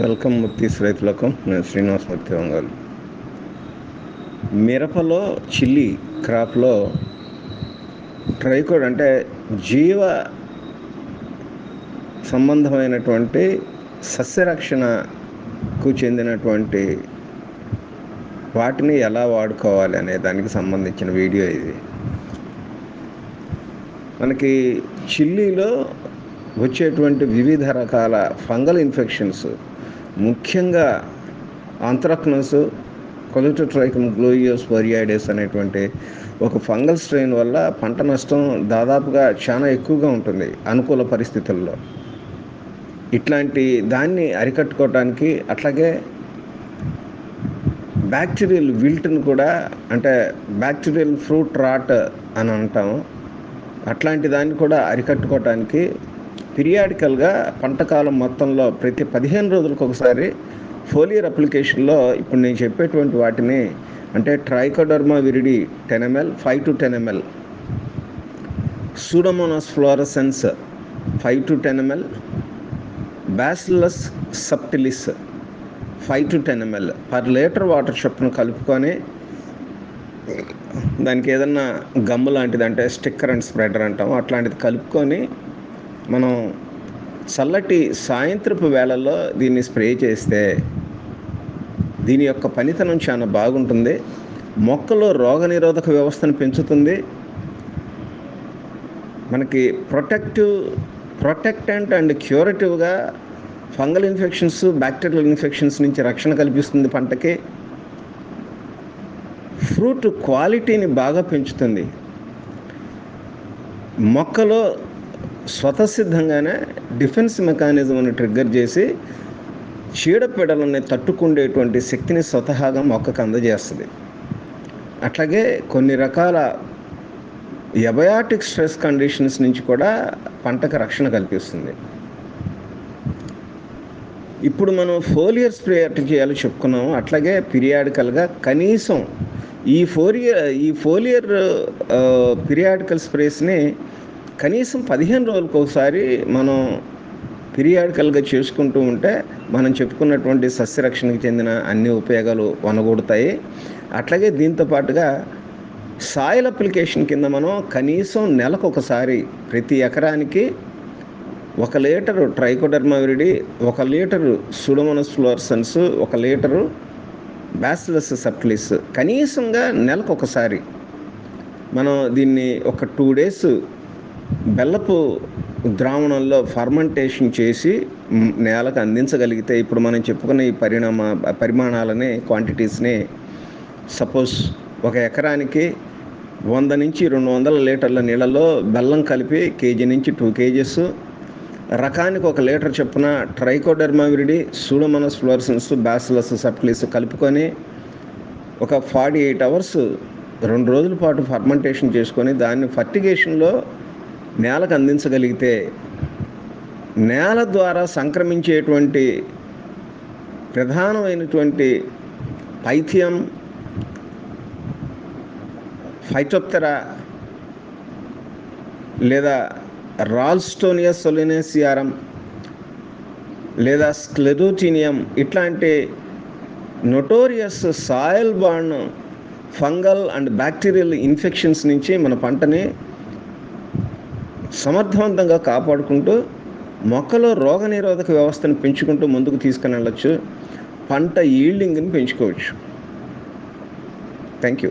Welcome ముత్తీస్ రైతులకు నేను శ్రీనివాస్ మూర్తి వంగాలు. మిరపలో చిల్లీ క్రాప్లో ట్రైకోడ్ అంటే జీవ సంబంధమైనటువంటి సస్యరక్షణకు చెందినటువంటి వాటిని ఎలా వాడుకోవాలి అనే దానికి సంబంధించిన వీడియో ఇది. మనకి చిల్లీలో వచ్చేటువంటి వివిధ రకాల ఫంగల్ ఇన్ఫెక్షన్స్ ముఖ్యంగా ఆంథ్రాక్నస్ కొలిటోట్రైకమ్ గ్లోయియోస్ వరియాడేస్ అనేటువంటి ఒక ఫంగల్ స్ట్రెయిన్ వల్ల పంట నష్టం దాదాపుగా చాలా ఎక్కువగా ఉంటుంది అనుకూల పరిస్థితుల్లో. ఇట్లాంటి దాన్ని అరికట్టుకోవటానికి అట్లాగే బ్యాక్టీరియల్ విల్ట్ని కూడా అంటే బ్యాక్టీరియల్ ఫ్రూట్ రాట్ అని అంటాం అట్లాంటి దాన్ని కూడా అరికట్టుకోవటానికి పీరియాడికల్గా పంటకాలం మొత్తంలో ప్రతి పదిహేను రోజులకు ఒకసారి ఫోలియర్ అప్లికేషన్లో ఇప్పుడు నేను చెప్పేటువంటి వాటిని అంటే Trichoderma viride ten ml five to ten ml Pseudomonas fluorescens five to ten ml Bacillus subtilis five to ten ml per litre water చొప్పున కలుపుకొని దానికి ఏదన్నా గమ్ము లాంటిది అంటే స్టిక్కర్ అండ్ స్ప్రెడర్ అంటాం అట్లాంటిది కలుపుకొని మనం చల్లటి సాయంత్రపు వేళల్లో దీన్ని స్ప్రే చేస్తే దీని యొక్క పనితనం చాలా బాగుంటుంది. మొక్కలో రోగనిరోధక వ్యవస్థను పెంచుతుంది. మనకి ప్రొటెక్టివ్ ప్రొటెక్టెంట్ అండ్ క్యూరేటివ్గా ఫంగల్ ఇన్ఫెక్షన్స్ బ్యాక్టీరియల్ ఇన్ఫెక్షన్స్ నుంచి రక్షణ కల్పిస్తుంది పంటకి. ఫ్రూట్ క్వాలిటీని బాగా పెంచుతుంది. మొక్కలో స్వతసిద్ధంగానే డిఫెన్స్ మెకానిజంను ట్రిగ్గర్ చేసి చీడపీడలని తట్టుకుండేటువంటి శక్తిని స్వతహాగా మొక్కకు అందజేస్తుంది. అట్లాగే కొన్ని రకాల ఎబయాటిక్ స్ట్రెస్ కండిషన్స్ నుంచి కూడా పంటకు రక్షణ కల్పిస్తుంది. ఇప్పుడు మనం ఫోలియర్ స్ప్రే ఎట్లా చేయాలో చెప్పుకున్నాము. అట్లాగే పీరియాడికల్గా కనీసం ఈ ఫోరియర్ ఈ ఫోలియర్ పీరియాడికల్ స్ప్రేస్ని కనీసం పదిహేను రోజులకు ఒకసారి మనం పిరియాడికల్గా చేసుకుంటూ ఉంటే మనం చెప్పుకున్నటువంటి సస్యరక్షణకు చెందిన అన్ని ఉపయోగాలు వనగొడతాయి. అట్లాగే దీంతో పాటుగా సాయిల్ అప్లికేషన్ కింద మనం కనీసం నెలకు ఒకసారి ప్రతి ఎకరానికి ఒక లీటరు ట్రైకోడర్మావిరిడి ఒక లీటరు సుడమనస్ ఫ్లోర్సన్స్ ఒక లీటరు బ్యాసిలస్ సప్లిస్ కనీసంగా నెలకు ఒకసారి మనం దీన్ని ఒక టూ డేస్ బెల్లపు ద్రావణంలో ఫర్మెంటేషన్ చేసి నేలకు అందించగలిగితే ఇప్పుడు మనం చెప్పుకున్న ఈ పరిణామ పరిమాణాలని క్వాంటిటీస్ని సపోజ్ ఒక ఎకరానికి వంద నుంచి రెండు వందల లీటర్ల నీళ్ళలో బెల్లం కలిపి కేజీ నుంచి టూ కేజీస్. రకానికి ఒక లీటర్ చొప్పున trichoderma viride pseudomonas fluorescens bacillus subtilis కలుపుకొని ఒక ఫార్టీ ఎయిట్ అవర్స్ రెండు రోజుల పాటు ఫర్మెంటేషన్ చేసుకొని దాన్ని ఫర్టిగేషన్లో నేలకు అందించగలిగితే నేల ద్వారా సంక్రమించేటువంటి ప్రధానమైనటువంటి పైథియం ఫైటోప్తెరా లేదా రాల్స్టోనియా సొలినేసియారం లేదా స్క్లెరోటీనియం ఇట్లాంటి నొటోరియస్ సాయిల్ బాండ్ ఫంగల్ అండ్ బ్యాక్టీరియల్ ఇన్ఫెక్షన్స్ నుంచి మన పంటని సమర్థవంతంగా కాపాడుకుంటూ మొక్కలో రోగనిరోధక వ్యవస్థను పెంచుకుంటూ ముందుకు తీసుకుని వెళ్ళచ్చు. పంట ఈల్డింగ్ని పెంచుకోవచ్చు. Thank you